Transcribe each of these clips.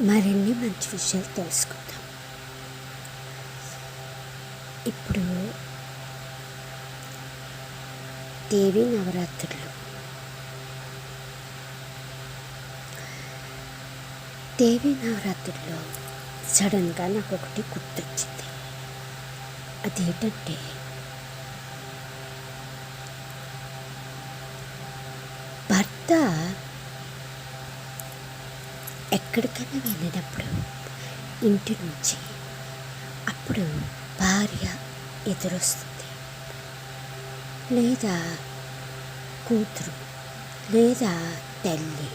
మరిన్ని మంచి విషయాలు తెలుసుకుందాం. ఇప్పుడు దేవి నవరాత్రులు. దేవి నవరాత్రుల్లో సడన్గా నాకు ఒకటి గుర్తొచ్చింది. అదేంటంటే భర్త ఎక్కడికైనా వెళ్ళినప్పుడు ఇంటి నుంచి అప్పుడు భార్య ఎదురొస్తుంది. లేదా కూతురు లేదా తల్లి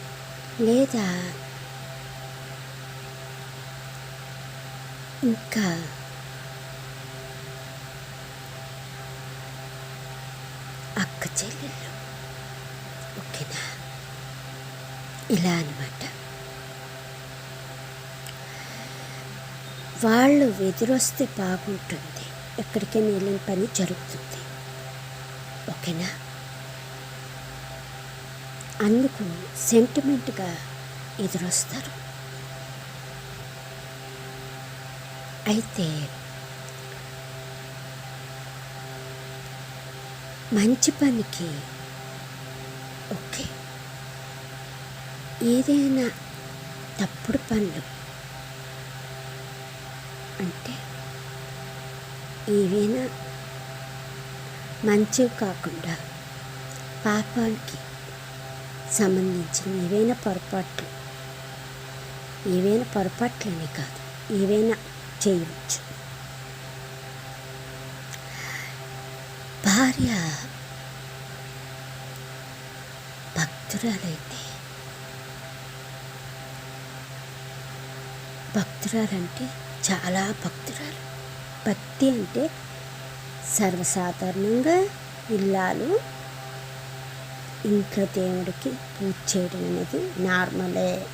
లేదా ఇంకా అక్క చెల్లెళ్ళు. ఓకేనా? ఇలా అనమాట వాళ్ళు ఎదురొస్తే బాగుంటుంది. ఎక్కడికైనా వెళ్ళిన పని జరుగుతుంది. ఓకేనా? అందుకు సెంటిమెంట్గా ఎదురొస్తారు. అయితే మంచి పనికి ఓకే. ఏదైనా తప్పుడు పనులు అంటే ఏవైనా మంచివి కాకుండా పాపానికి సంబంధించిన ఏవైనా పొరపాట్లు ఏవైనా పొరపాట్లనే కాదు ఏవైనా చేయవచ్చు. భార్య భక్తురాలైతే భక్తురాలంటే చాలా భక్తురాలు. భక్తి అంటే సర్వసాధారణంగా ఇల్లాలు ఇంట్లో దేవుడికి పూజ చేయడం అనేది నార్మలే.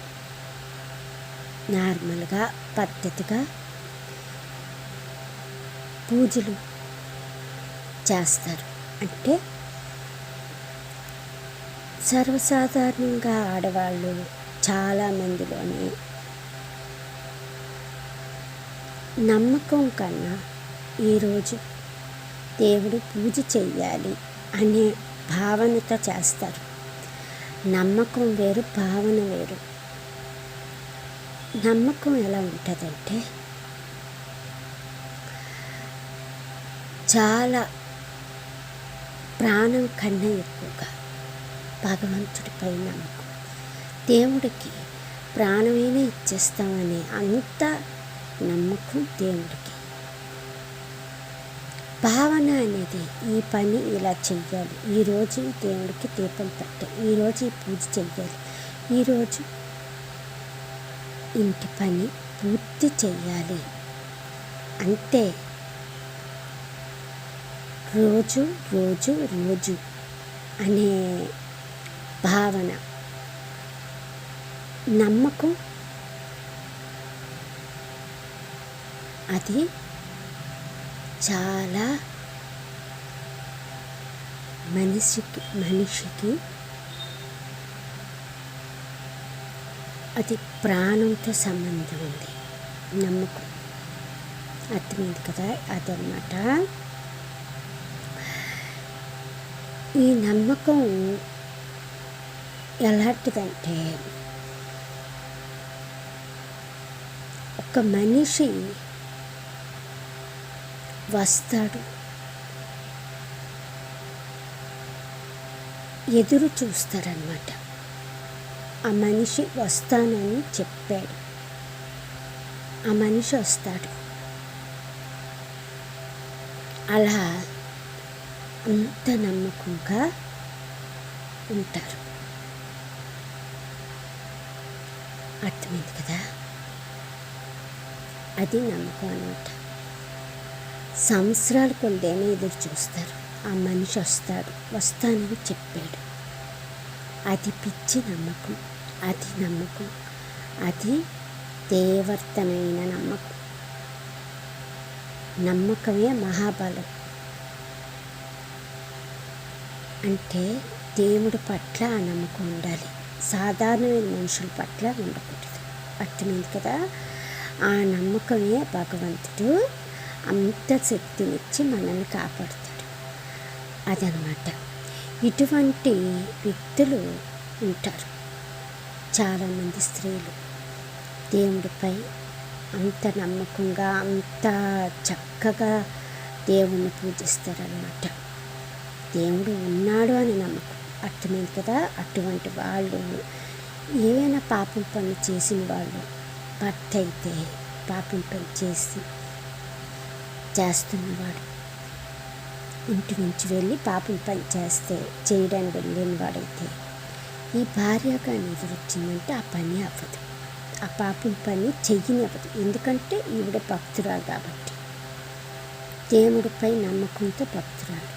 నార్మల్గా పద్ధతిగా పూజలు చేస్తారు. అంటే సర్వసాధారణంగా ఆడవాళ్ళు చాలామందిలోనే నమ్మకం కన్నా ఈరోజు దేవుడు పూజ చెయ్యాలి అనే భావనతో చేస్తారు. నమ్మకం వేరు భావన వేరు. నమ్మకం ఎలా ఉంటుందంటే చాలా ప్రాణం కన్నా ఎక్కువగా భగవంతుడిపై నమ్మకం. దేవుడికి ప్రాణమైనా ఇచ్చేస్తామని అంత నమ్మకం దేవుడికి. భావన అనేది ఈ పని ఇలా చెయ్యాలి. ఈరోజు దేవుడికి దీపం పెట్టాలి ఈరోజు ఈ పూజ చెయ్యాలి. ఈరోజు ఇంటి పని పూర్తి చెయ్యాలి. అంతే. రోజు రోజు రోజు అనే భావన. నమ్మకం అది చాలా మనిషికి మనిషికి అది ప్రాణంతో సంబంధం ఉంది. నమ్మకం. అర్థమైంది కదా? అదనమాట ఈ నమ్మకం ఎలాంటిదంటే ఒక మనిషి వస్తాడు. ఎదురు చూస్తారనమాట ఆ మనిషి వస్తానని చెప్పాడు. ఆ మనిషి వస్తాడు. అలా అంత నమ్మకంగా ఉంటారు. అర్థమైంది కదా? అది నమ్మకం అనమాట సంవత్సరాల కొద్దేమో ఎదురు చూస్తారు. ఆ మనిషి వస్తాడు. వస్తానని చెప్పాడు. అది పిచ్చి నమ్మకం. అది నమ్మకం. అది దేవర్తమైన నమ్మకం. నమ్మకమే మహాబలం. అంటే దేవుడి పట్ల ఆ నమ్మకం ఉండాలి. సాధారణమైన మనుషుల పట్ల ఉండకూడదు అర్థమైంది కదా? ఆ నమ్మకమే భగవంతుడు అంత శక్తినిచ్చి మనల్ని కాపాడుతాడు. అదనమాట ఇటువంటి వ్యక్తులు ఉంటారు. చాలామంది స్త్రీలు. దేవుడిపై అంత నమ్మకంగా అంత చక్కగా దేవుణ్ణి పూజిస్తారనమాట దేవుడు ఉన్నాడు అని నమ్మకం. అర్థమైంది కదా? అటువంటి వాళ్ళు ఏవైనా పాపం పనులు చేసిన వాళ్ళు భర్త అయితే పాపం పని చేసి చేస్తున్నవాడు. ఇంటి నుంచి వెళ్ళి పాపం పని చేస్తే చేయడానికి వెళ్ళిన వాడైతే ఈ భార్య కానీ ఎదురొచ్చిందంటే ఆ పని అవ్వదు. ఆ పాపం పని చెయ్యనివ్వదు ఎందుకంటే ఈవిడ భక్తురాలు కాబట్టి. దేవుడిపై నమ్మకంతో భక్తురాలు.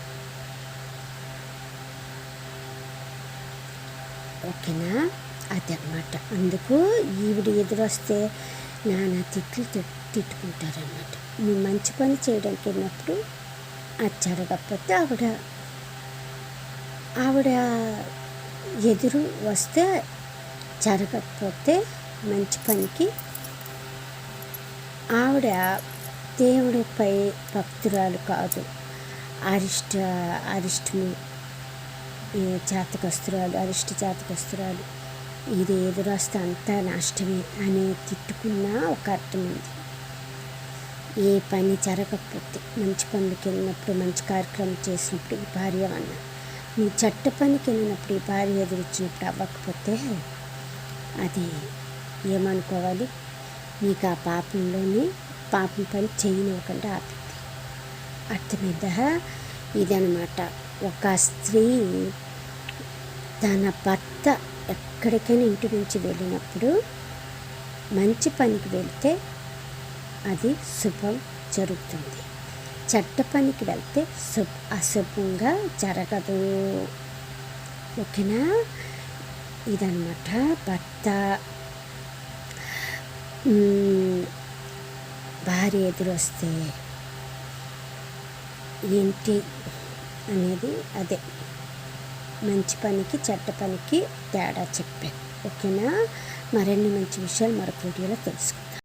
ఓకేనా? అదనమాట అందుకు ఈవిడ ఎదురొస్తే నానా తిట్లు తిట్టుకుంటారనమాట నువ్వు మంచి పని చేయడానికి వెళ్ళినప్పుడు అది జరగకపోతే ఆవిడ ఆవిడ ఎదురు వస్తే జరగకపోతే మంచి పనికి ఆవిడ దేవుడిపై భక్తురాలు కాదు. అరిష్ట అరిష్టము జాతకస్తురాలు అరిష్ట జాతకస్తురాలు ఇది ఎదురొస్తే అంతా నష్టమే అని తిట్టుకున్న ఒక అర్థం ఉంది ఏ పని జరగకపోతే మంచి పనులకి వెళ్ళినప్పుడు మంచి కార్యక్రమం చేసినప్పుడు ఈ భార్య అన్న. నీ చెట్ట పనికి వెళ్ళినప్పుడు ఈ భార్య ఎదురొచ్చినప్పుడు అవ్వకపోతే అది ఏమనుకోవాలి? నీకు ఆ పాపంలోని పాపం పని చేయనివ్వకుండా ఆపింది. అర్థమైందా? ఇదనమాట ఒక స్త్రీ తన భర్త ఎక్కడికైనా ఇంటి నుంచి వెళ్ళినప్పుడు మంచి పనికి వెళ్తే అది శుభం జరుగుతుంది. చెడ్డ పనికి వెళ్తే శుభ అశుభంగా జరగదు. ఓకేనా? ఇదనమాట భర్త. భార్య ఎదురొస్తే ఏంటి అనేది అదే. మంచి పనికి చెడ్డ పనికి తేడా చెప్పాను ఓకేనా? మరిన్ని మంచి విషయాలు మరొక వీడియోలో తెలుసుకుంటాం